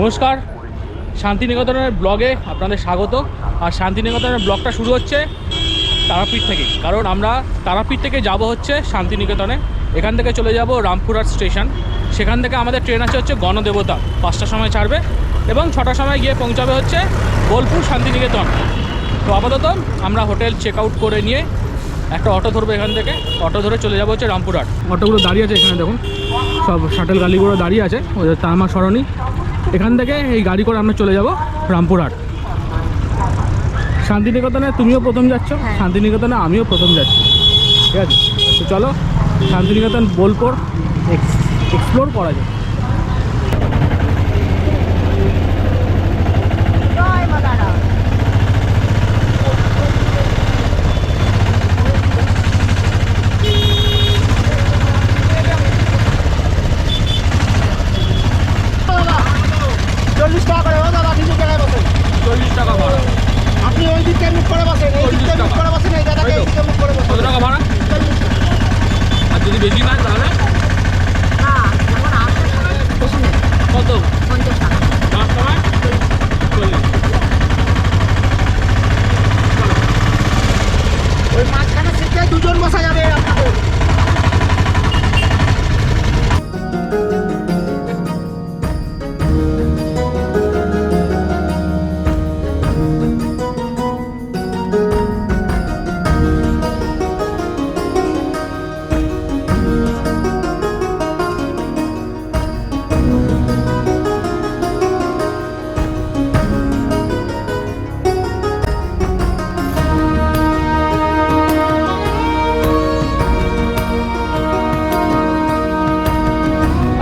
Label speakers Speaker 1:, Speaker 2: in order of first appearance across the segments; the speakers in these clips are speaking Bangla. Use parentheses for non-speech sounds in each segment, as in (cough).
Speaker 1: নমস্কার, শান্তিনিকেতনের ব্লগে আপনাদের স্বাগত। আর শান্তিনিকেতনের ব্লগটা শুরু হচ্ছে তারাপীঠ থেকে। কারণ আমরা তারাপীঠ থেকে যাব হচ্ছে শান্তিনিকেতনে। এখান থেকে চলে যাব রামপুরহাট স্টেশন। সেখান থেকে আমাদের ট্রেন আছে হচ্ছে গণদেবতা। পাঁচটার সময় ছাড়বে এবং ছটার সময় গিয়ে পৌঁছাবে হচ্ছে বোলপুর শান্তিনিকেতন। তো আপাতত আমরা হোটেল চেক আউট করে নিয়ে একটা অটো ধরবো এখান থেকে। অটো ধরে চলে যাব হচ্ছে রামপুরহাট। অটোগুলো দাঁড়িয়ে আছে এখানে দেখুন। সব শাটেল গাড়িগুলো দাঁড়িয়ে আছে। ওদের তারমা সরণি। এখান থেকে এই গাড়ি করে আমরা চলে যাব রামপুরহাট। শান্তিনিকেতনে তুমিও প্রথম যাচ্ছ?
Speaker 2: হ্যাঁ।
Speaker 1: শান্তিনিকেতনে আমিও প্রথম যাচ্ছি। ঠিক আছে? তো চলো শান্তিনিকেতন বোলপুর এক্সপ্লোর করা যায়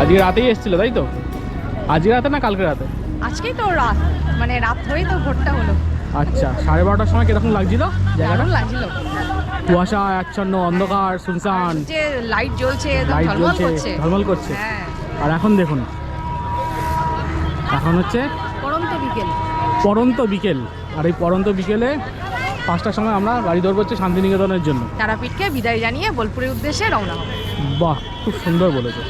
Speaker 1: আজকে রাতেই এসেছিল তাই তো? আজকে রাতে না কালকে রাতে?
Speaker 2: আজকেই তো রাত মানে রাত হয়েই তো ভোরটা হলো।
Speaker 1: আচ্ছা সাড়ে বারোটার সময় কীরকম লাগছিল জায়গাটা?
Speaker 2: দারুণ লাগছিল।
Speaker 1: কুয়াশা আচ্ছন্ন অন্ধকার শুনশান।
Speaker 2: যে লাইট জ্বলছে
Speaker 1: লাইট জ্বলছে ঝলমল করছে।
Speaker 2: হ্যাঁ।
Speaker 1: আর এখন দেখুন এখন হচ্ছে
Speaker 2: পরন্ত বিকেল।
Speaker 1: পরন্ত বিকেল। আর এই পরন্ত বিকেলে পাঁচটার সময় আমরা গাড়ি ধরবো হচ্ছে শান্তিনিকেতনের জন্য।
Speaker 2: তারাপীঠকে বিদায় জানিয়ে বোলপুরের উদ্দেশ্যে রওনা হবে।
Speaker 1: বাহ খুব সুন্দর বলেছে।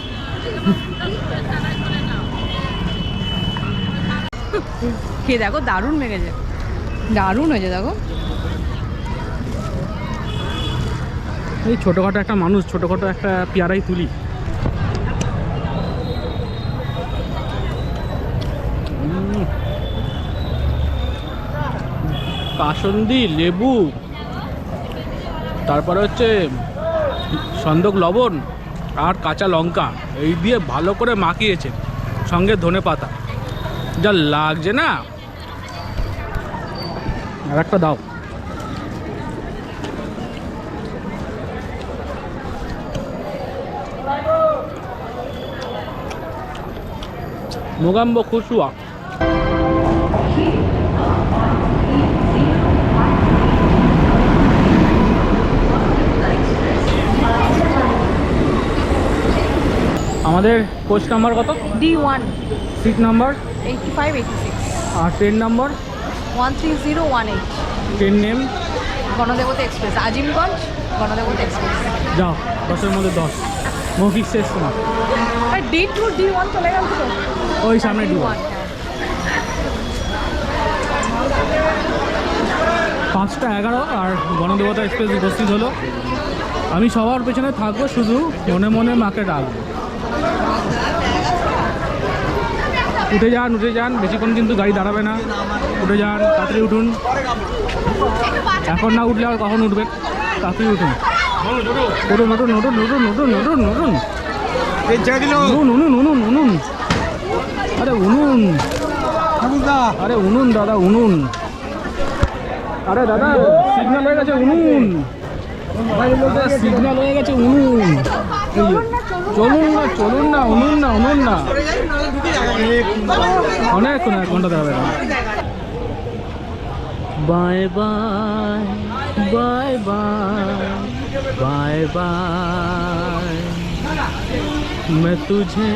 Speaker 2: খেয়ে দেখো দারুণ লেগেছে দারুণ হয়েছে দেখো।
Speaker 1: এই ছোটোখাটো একটা মানুষ ছোটোখাটো একটা পেয়ারাই তুলি। কাসন্দি লেবু তারপরে হচ্ছে সন্দক লবণ। আর কাঁচা লঙ্কা, এই দিয়ে ভালো করে মাখিয়েছে, সঙ্গে ধনে পাতা। যা লাগছে না? আর একটা দাও। মোগাম্ব খুশুয়া আমাদের কোচ নাম্বার কত?
Speaker 2: D one
Speaker 1: seat number
Speaker 2: eighty five eighty six
Speaker 1: আর train number
Speaker 2: one three zero one eight
Speaker 1: train name
Speaker 2: Ganadevata express Azimganj Ganadevata express
Speaker 1: যাও দশের মধ্যে দশ। মৌখিক শেষ তোমার।
Speaker 2: ডি টু ডি ওয়ান চলে গেল তো?
Speaker 1: ওই সামনে
Speaker 2: ডি ওয়ান
Speaker 1: পাঁচটা এগারো আর গণদেবতা এক্সপ্রেস উপস্থিত হলো। আমি সবার পেছনে থাকব শুধু মনে মনে মাকে ডাকবো। উঠে যান উঠে যান, বেশিক্ষণ কিন্তু গাড়ি দাঁড়াবে না। উঠে যান, তাড়াতাড়ি উঠুন। এখন না উঠলে আর কখন উঠবে তাড়াতাড়ি উঠুন। উঠুন উঠুন উঠুন উঠুন উঠুন উঠুন উঠুন। উনুন উনুন উনুন উনুন আরে উনুন আরে উনুন দাদা উনুন আরে দাদা সিগন্যাল হয়ে গেছে উনুন সিগন্যাল হয়ে গেছে উনুন চলুন না চলুন না উনুন না উনুন না অনেকক্ষণ এক ঘন্টা দাঁড়াবে bye bye bye bye bye bye मैं तुझे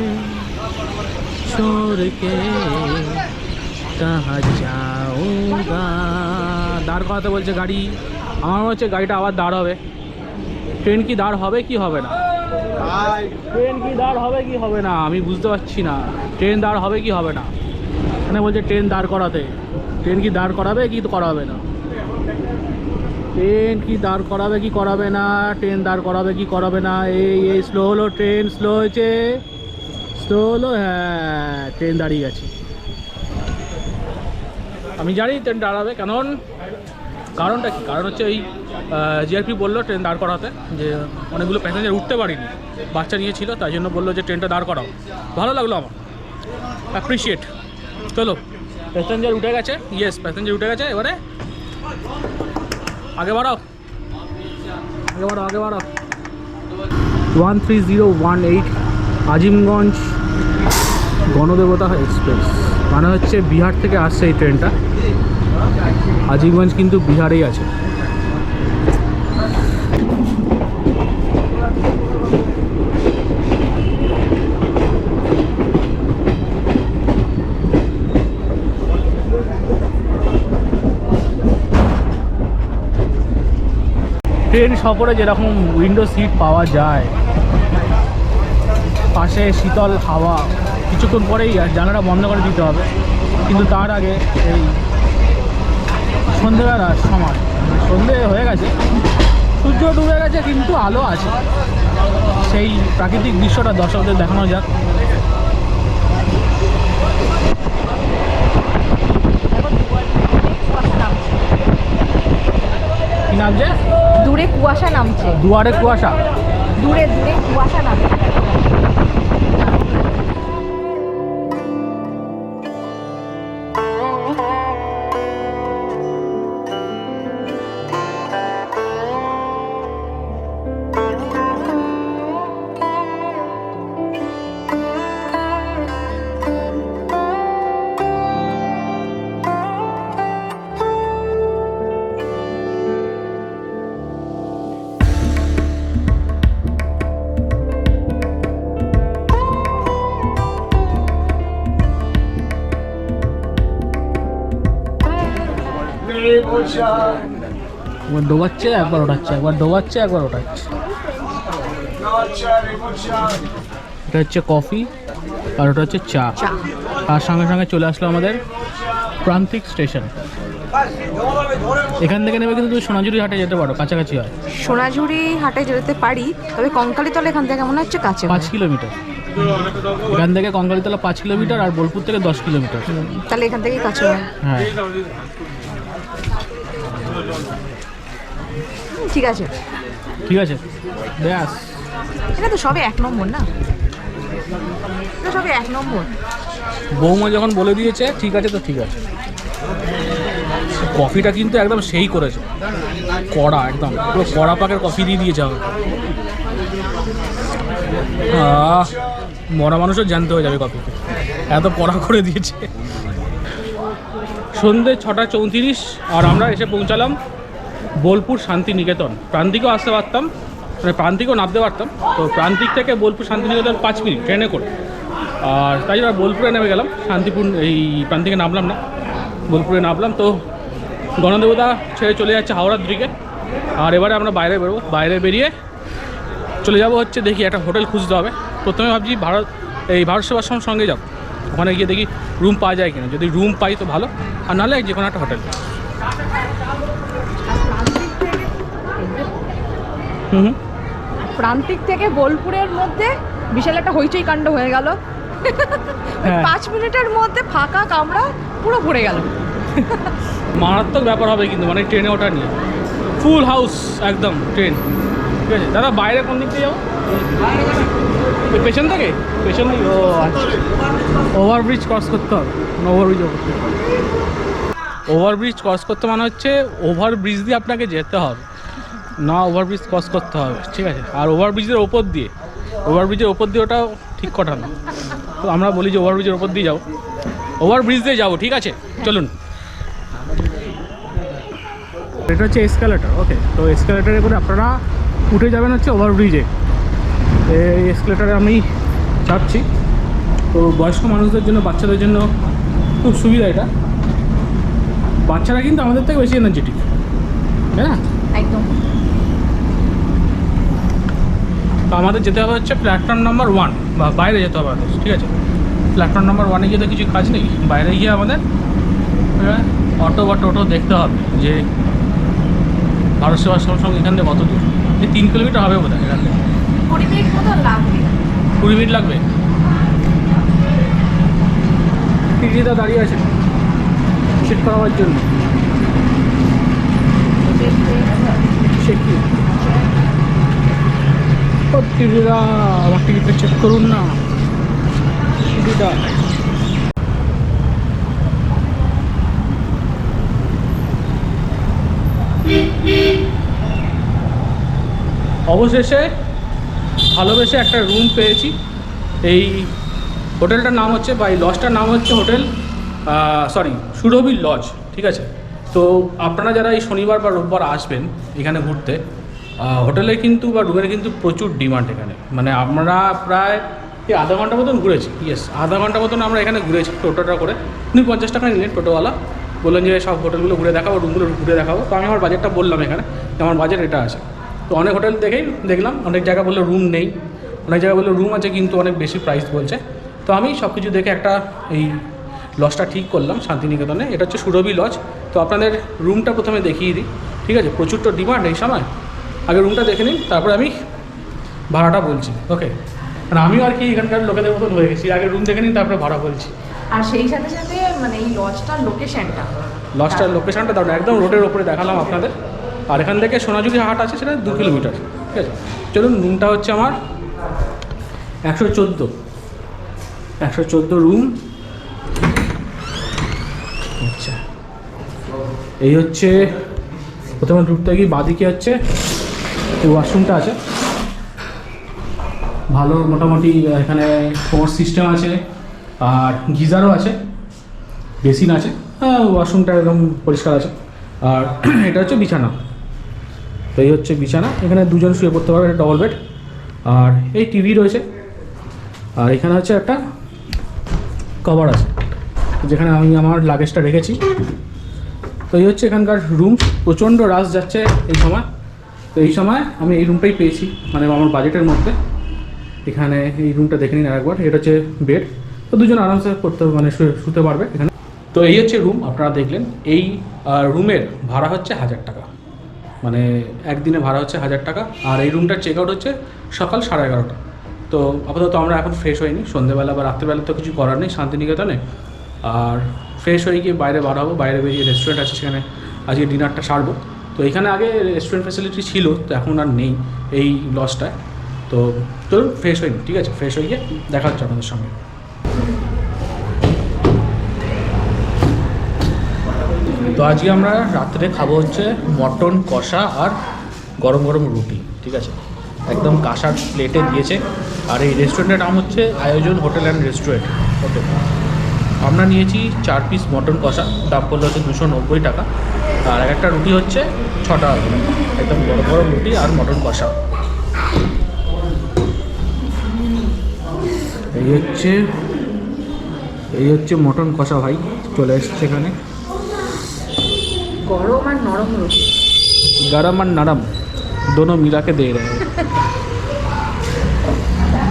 Speaker 1: छोड़ के कहाँ जाऊंगा দাঁড় করাতে বলছে গাড়ি আমার মনে হচ্ছে গাড়িটা আবার দাঁড় হবে ট্রেন কি দাঁড় হবে কি হবে না ট্রেন কি দাঁড় হবে কি হবে না? আমি বুঝতে পারছি না। ট্রেন দাঁড় হবে কি হবে না? এখানে বলছে ট্রেন দাঁড় করাতে। ট্রেন কি দাঁড় করাবে কি করাবে না? ট্রেন কি দাঁড় করাবে কি করাবে না? ট্রেন দাঁড় করাবে কি করাবে না? এই এই স্লো হলো ট্রেন স্লো হয়েছে। স্লো হলো হ্যাঁ ট্রেন দাঁড়িয়ে গেছে। আমি জানি ট্রেন দাঁড়াবে, কারণ কারণটা কি? কারণ হচ্ছে এই জিআরপি বলল ট্রেন দাঁড় করাতে যে অনেকগুলো প্যাসেঞ্জার উঠতে পারিনি। বাচ্চা নিয়ে ছিল তাই জন্য বলল যে ট্রেনটা দাঁড় করাও। ভালো লাগল আমার। অ্যাপ্রিসিয়েট চলো প্যাসেঞ্জার উঠে গেছে। ইয়েস প্যাসেঞ্জার উঠে গেছে। এবারে আগে বাড়াও। আগে বাড়াও আগে বাড়াও। One three zero one eight Azimganj Ganadevata express. মানে হচ্ছে বিহার থেকে আসছে এই ট্রেনটা। আজিমগঞ্জ কিন্তু বিহারেই আছে। ট্রেন সফরে যেরকম উইন্ডো সিট পাওয়া যায়, পাশে শীতল হাওয়া, কিছুক্ষণ পরেই জানালা বন্ধ করে দিতে হবে। কিন্তু তার আগে এই সন্ধেবেলার সময়। সন্ধে হয়ে গেছে। সূর্য ডুবে গেছে কিন্তু আলো আছে। সেই প্রাকৃতিক দৃশ্যটা দর্শকদের দেখানো যাক। কি নামছে
Speaker 2: দূরে কুয়াশা নামছে।
Speaker 1: দুয়ারে কুয়াশা।
Speaker 2: দূরে দূরে কুয়াশা নামছে।
Speaker 1: একবার ডোবাচ্ছে একবার ওঠাচ্ছে একবার ডোবাচ্ছে একবার ওঠাচ্ছে। এটা হচ্ছে কফি আর ওটা হচ্ছে চা। তার সঙ্গে সঙ্গে চলে আসলো আমাদের প্রান্তিক স্টেশন। এখান থেকে নেবে কিন্তু সোনাঝুরি হাটে যেতে পারো কাছাকাছি হয়।
Speaker 2: সোনাঝুরি হাটে যেতে পারি তবে কঙ্কালীতলা এখান থেকে মনে হচ্ছে কাছে
Speaker 1: পাঁচ কিলোমিটার। এখান থেকে কঙ্কালীতলা পাঁচ কিলোমিটার আর বোলপুর থেকে দশ কিলোমিটার।
Speaker 2: তাহলে এখান থেকেই কাছে হয়। ঠিক আছে।
Speaker 1: ঠিক আছে। ব্যাস।
Speaker 2: এটা তো সবে এক নম্বর না? এটা সবে এক নম্বর।
Speaker 1: বৌমা যখন বলে দিয়েছে ঠিক আছে তো ঠিক আছে। কফিটা কিন্তু একদম সেই করেছে। কড়া একদম। পুরো কড়া পাকের কফি দিয়ে দিয়েছে আমাকে। আহ, মরা মানুষও জানতে হয়ে যাবে কফিতে এত পড়া করে দিয়েছে। সন্ধে ছটা চৌত্রিশ আর আমরা এসে পৌঁছালাম বোলপুর শান্তিনিকেতন। প্রান্তিকও আসতে পারতাম মানে প্রান্তিকও নামতে পারতাম। তো প্রান্তিক থেকে বোলপুর শান্তিনিকেতন পাঁচ মিনিট ট্রেনে করে। আর তাই জন্য বোলপুরে নেমে গেলাম। শান্তিপুর, এই প্রান্তিকে নামলাম না। বোলপুরে নামলাম। তো গণদেবতা ছেড়ে চলে যাচ্ছে হাওড়ার দিকে। আর এবারে আমরা বাইরে বেরোবো। বাইরে বেরিয়ে চলে যাব হচ্ছে দেখি একটা হোটেল খুঁজতে হবে। প্রথমে ভাবছি ভারত এই ভারত সেবাশ্রম সঙ্গে যাব। ওখানে গিয়ে দেখি রুম পাওয়া যায় কিনা। যদি রুম পাই তো ভালো আর নাহলে যে কোনো একটা হোটেল হুম
Speaker 2: প্রান্তিক থেকে বোলপুরের মধ্যে বিশাল একটা হইচই কাণ্ড হয়ে গেল।
Speaker 1: হ্যাঁ।
Speaker 2: পাঁচ মিনিটের মধ্যে ফাঁকা কামড়া পুরো ভরে গেল।
Speaker 1: মারাত্মক ব্যাপার হবে কিন্তু মানে ট্রেনে ওঠা নিয়ে। ফুল হাউস একদম ট্রেন ঠিক আছে? দাদা বাইরে কোন দিক দিয়ে যাব? পেছন থেকে? পেছন দিকে ও আচ্ছা। ওভারব্রিজ ক্রস করতে হবে ওভারব্রিজ ওভারব্রিজ ক্রস করতে মানে হচ্ছে ওভারব্রিজ দিয়ে আপনাকে যেতে হবে। না ওভারব্রিজ ক্রস করতে হবে, ঠিক আছে? আর ওভারব্রিজের ওপর দিয়ে ওভারব্রিজের ওপর দিয়ে ওটাও ঠিক কথা না। তো আমরা বলি যে ওভারব্রিজের ওপর দিয়ে যাব। ওভারব্রিজ দিয়ে যাব, ঠিক আছে? চলুন। এটা হচ্ছে এসকালেটার ওকে তো এসকালেটারে করে আপনারা উঠে যাবেন হচ্ছে ওভারব্রিজে এই এসকালেটারে আমি চাপছি তো বয়স্ক মানুষদের জন্য বাচ্চাদের জন্য খুব সুবিধা এটা। বাচ্চারা কিন্তু আমাদের থেকে বেশি এনার্জেটিক তাই না?
Speaker 2: একদম।
Speaker 1: তো আমাদের যেতে হবে হচ্ছে প্ল্যাটফর্ম নাম্বার ওয়ান বা বাইরে যেতে হবে আমাদের ঠিক আছে? প্ল্যাটফর্ম নাম্বার ওয়ানে গিয়ে তো কিছু কাজ নেই বাইরে গিয়ে আমাদের অটো বা টোটো দেখতে হবে যে ভারত সেবাশ্রম সঙ্গে এখান থেকে কত দূর। এই তিন কিলোমিটার হবে বোধ হয় এখান থেকে।
Speaker 2: কুড়ি মিনিট লাগবে।
Speaker 1: টিটিটা দাঁড়িয়ে আছে। চেক করাবার জন্য। ও টিটিটা আমার টিকিটটা চেক করুন না। টিটিটা অবশেষে ভালোবেসে একটা রুম পেয়েছি। এই হোটেলটার নাম হচ্ছে বা এই লজটার নাম হচ্ছে হোটেল সরি সুরভি লজ ঠিক আছে? তো আপনারা যারা এই শনিবার বা রোববার আসবেন এখানে ঘুরতে হোটেলে কিন্তু বা রুমের কিন্তু প্রচুর ডিমান্ড এখানে। মানে আমরা প্রায় এই আধা ঘণ্টা মতন ঘুরেছি ইয়েস আধা ঘণ্টা মতন আমরা এখানে ঘুরেছি টোটোটা করে। উনি পঞ্চাশ টাকা নিলেন টোটোওয়ালা। বললেন যে সব হোটেলগুলো ঘুরে দেখাবো রুমগুলো ঘুরে দেখাবো। তো আমি আমার বাজেটটা বললাম এখানে আমার বাজেট এটা আছে। তো অনেক হোটেল দেখেই দেখলাম অনেক জায়গা বলল রুম নেই। অনেক জায়গায় বলল রুম আছে কিন্তু অনেক বেশি প্রাইস বলছে। তো আমি সব কিছু দেখে একটা এই লজটা ঠিক করলাম শান্তিনিকেতনে। এটা হচ্ছে সুরভি লজ তো আপনাদের রুমটা প্রথমে দেখিয়ে দিই। ঠিক আছে? প্রচুর তো ডিমান্ড এই সময়। আগে রুমটা দেখে নিন তারপরে আমি ভাড়াটা বলছি। ওকে মানে আমিও আর কি এখানকার লোকেদের মতন হয়ে গেছি। আগে রুম দেখে নিন তারপরে ভাড়া বলছি।
Speaker 2: আর সেই সাথে সাথে মানে এই লজটার লোকেশনটা
Speaker 1: লজটার লোকেশনটা দাঁড়ানো একদম রোডের ওপরে দেখালাম আপনাদের। আর এখান থেকে সোনাঝুরি হাট আছে সেটা দু কিলোমিটার, ঠিক আছে? চলুন রুমটা হচ্ছে আমার একশো চোদ্দ। একশো চোদ্দ রুম আচ্ছা। এই হচ্ছে, প্রথমে ঢুকতে গিয়ে বাদিকে হচ্ছে এই ওয়াশরুমটা আছে। ভালো মোটামুটি এখানে ফোর সিস্টেম আছে, আর গিজারও আছে, বেসিন আছে। হ্যাঁ ওয়াশরুমটা একদম পরিষ্কার আছে। আর (clears throat) এটা হচ্ছে বিছানা। তো এই হচ্ছে বিছানা। এখানে দুজন শুয়ে পড়তে পারবে একটা ডবল বেড আর এই টিভি রয়েছে। আর এখানে হচ্ছে একটা কভার আছে, যেখানে আমি আমার লাগেজটা রেখেছি। তো এই হচ্ছে এখানকার রুম প্রচণ্ড রাশ যাচ্ছে এই সময়। তো এই সময় আমি এই রুমটাই পেয়েছি মানে আমার বাজেটের মধ্যে। এখানে এই রুমটা দেখে নিন আরেকবার। এটা হচ্ছে বেড তো দুজন আরামসে করতে মানে শুতে পারবে এখানে। তো এই হচ্ছে রুম আপনারা দেখলেন। এই রুমের ভাড়া হচ্ছে হাজার টাকা। মানে একদিনে ভাড়া হচ্ছে হাজার টাকা, আর এই রুমটার চেক আউট হচ্ছে সকাল সাড়ে এগারোটা। তো আপাতত আমরা এখন ফ্রেশ হইনি সন্ধ্যেবেলা বা রাত্রিবেলা তো কিছু করার নেই, শান্তিনিকেতনে। আর ফ্রেশ হয়ে গিয়ে বাইরে বার হব, বাইরে বেরিয়ে রেস্টুরেন্ট আছে সেখানে আজকে ডিনারটা সারবো। তো এখানে আগে রেস্টুরেন্ট ফ্যাসিলিটি ছিল, তো এখন আর নেই এই লসটায় তো চলুন ফ্রেশ হইনি, ঠিক আছে? ফ্রেশ হয়ে গিয়ে দেখা হচ্ছে আপনাদের সঙ্গে। তো আজকে আমরা রাত্রে খাব হচ্ছে মটন, কষা আর গরম গরম রুটি, ঠিক আছে? একদম কাঁসার প্লেটে দিয়েছে। আর এই রেস্টুরেন্টের নাম হচ্ছে আয়োজন হোটেল অ্যান্ড রেস্টুরেন্ট। ওকে। আমরা নিয়েছি চার পিস মটন, কষা। দাম পড়ল হচ্ছে দুশো নব্বই টাকা। আর এক একটা রুটি হচ্ছে ছটা একদম গরম গরম রুটি আর মটন, কষা। এই হচ্ছে এই হচ্ছে মটন, কষা ভাই। চলে এসছে এখানে।
Speaker 2: গরম আর নরম রুটি
Speaker 1: गरम और नरम दोनों मिला के दे रहे हैं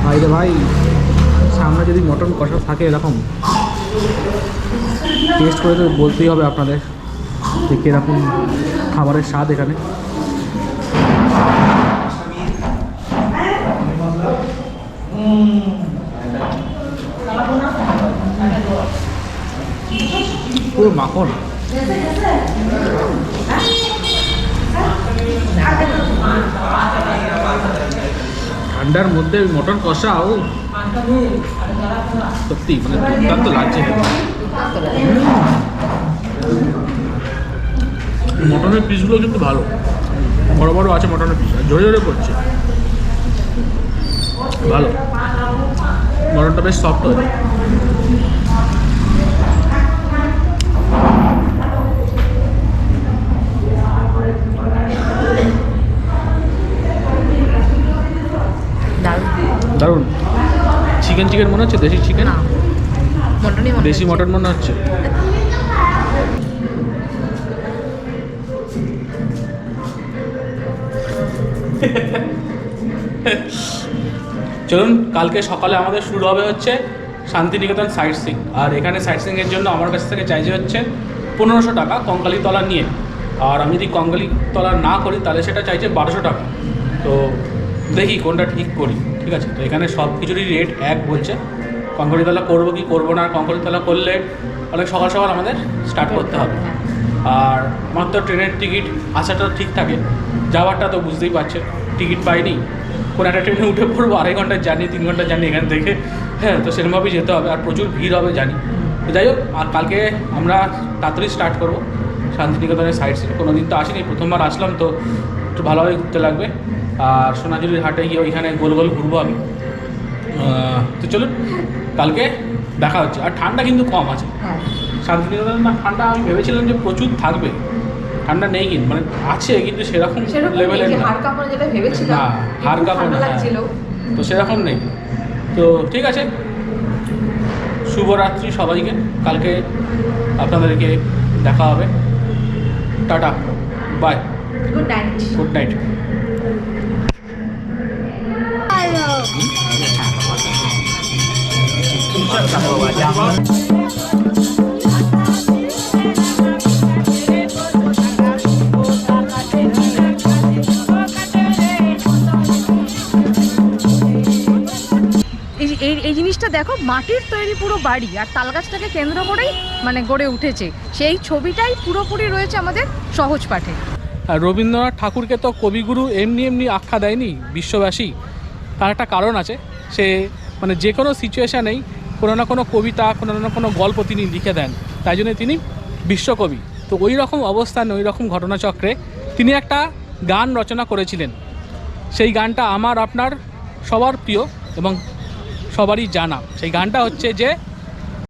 Speaker 1: ভাই রে ভাই সামনে যদি মটন কষা থাকে এরকম টেস্ট করে তো বলতেই হবে আপনাদের যে কীরকম খাবারের স্বাদ এখানে পুরো মাখন ঠান্ডার মধ্যে মটন কষা, ও। সত্যি মানে দুর্দান্ত লাগছে মটনের পিসগুলো কিন্তু ভালো। বড় বড় আছে মটনের পিস জোরে জোরে পড়ছে ভালো। মটনটা বেশ সফট হয়েছে
Speaker 2: দারুণ।
Speaker 1: চিকেন চিকেন মনে হচ্ছে? দেশি চিকেন দেশি মটন মনে হচ্ছে? চলুন কালকে সকালে আমাদের শুরু হবে হচ্ছে শান্তিনিকেতন সাইট সিং আর এখানে সাইট সিংয়ের জন্য আমার কাছ থেকে চাইছে হচ্ছে পনেরোশো টাকা কঙ্কালীতলা নিয়ে। আর আমি যদি কঙ্কালীতলা না করি তাহলে সেটা চাইছে বারোশো টাকা। তো দেখি কোনটা ঠিক করি। ঠিক আছে? তো এখানে সব কিছুরই রেট এক বলছে। কঙ্কালীতলা করব কি করব না কঙ্কালীতলা করলে অনেক সকাল সকাল আমাদের স্টার্ট করতে হবে। আর আমার তো ট্রেনের টিকিট আসাটা ঠিক থাকে। যাওয়ারটা তো বুঝতেই পারছেন টিকিট পাইনি। কোনো একটা ট্রেনে উঠে পড়ব আড়াই ঘণ্টার জার্নি তিন ঘণ্টার জার্নি এখান থেকে হ্যাঁ তো সেরকমভাবেই যেতে হবে। আর প্রচুর ভিড় হবে জানি। তো যাই হোক আর কালকে আমরা তাড়াতাড়ি স্টার্ট করব। শান্তিনিকেতনের সাইড সিন কোনো দিন তো আসিনি প্রথমবার আসলাম তো একটু ভালোভাবে ঘুরতে লাগবে। আর সোনাঝুরির হাটে গিয়ে ওইখানে গোল গোল ঘুরবো আমি। তো চলুন কালকে দেখা হচ্ছে। আর ঠান্ডা কিন্তু কম আছে।
Speaker 2: হ্যাঁ।
Speaker 1: শান্তিনিকেতন না ঠান্ডা আমি ভেবেছিলাম যে প্রচুর থাকবে। ঠান্ডা নেই কিন্তু মানে আছে কিন্তু সেরকম লেভেলের না।
Speaker 2: কাঁপানো যেটা
Speaker 1: না, হ্যাঁ। তো সেরকম নেই। তো ঠিক আছে। শুভরাত্রি সবাইকে। কালকে আপনাদেরকে দেখা হবে। Tata. Bye.
Speaker 2: Good night
Speaker 1: good night
Speaker 2: এই জিনিসটা দেখো, মাটির তৈরি পুরো বাড়ি, আর তাল গাছটাকে কেন্দ্র করেই মানে গড়ে উঠেছে। সেই ছবিটাই পুরোপুরি রয়েছে আমাদের সহজ পাঠে।
Speaker 1: রবীন্দ্রনাথ ঠাকুরকে তো কবিগুরু এমনি এমনি আখ্যা দেয়নি, বিশ্ববাসী। তার একটা কারণ আছে, সে মানে যে কোনো সিচুয়েশানেই কোনো না কোনো কবিতা, কোনো না কোনো গল্প তিনি লিখে দেন। তাই জন্য তিনি বিশ্বকবি। তো ওই রকম অবস্থানে, ওই রকম ঘটনাচক্রে তিনি একটা গান রচনা করেছিলেন। সেই গানটা আমার, আপনার সবার প্রিয় এবং সবারই জানা। সেই গানটা হচ্ছে যে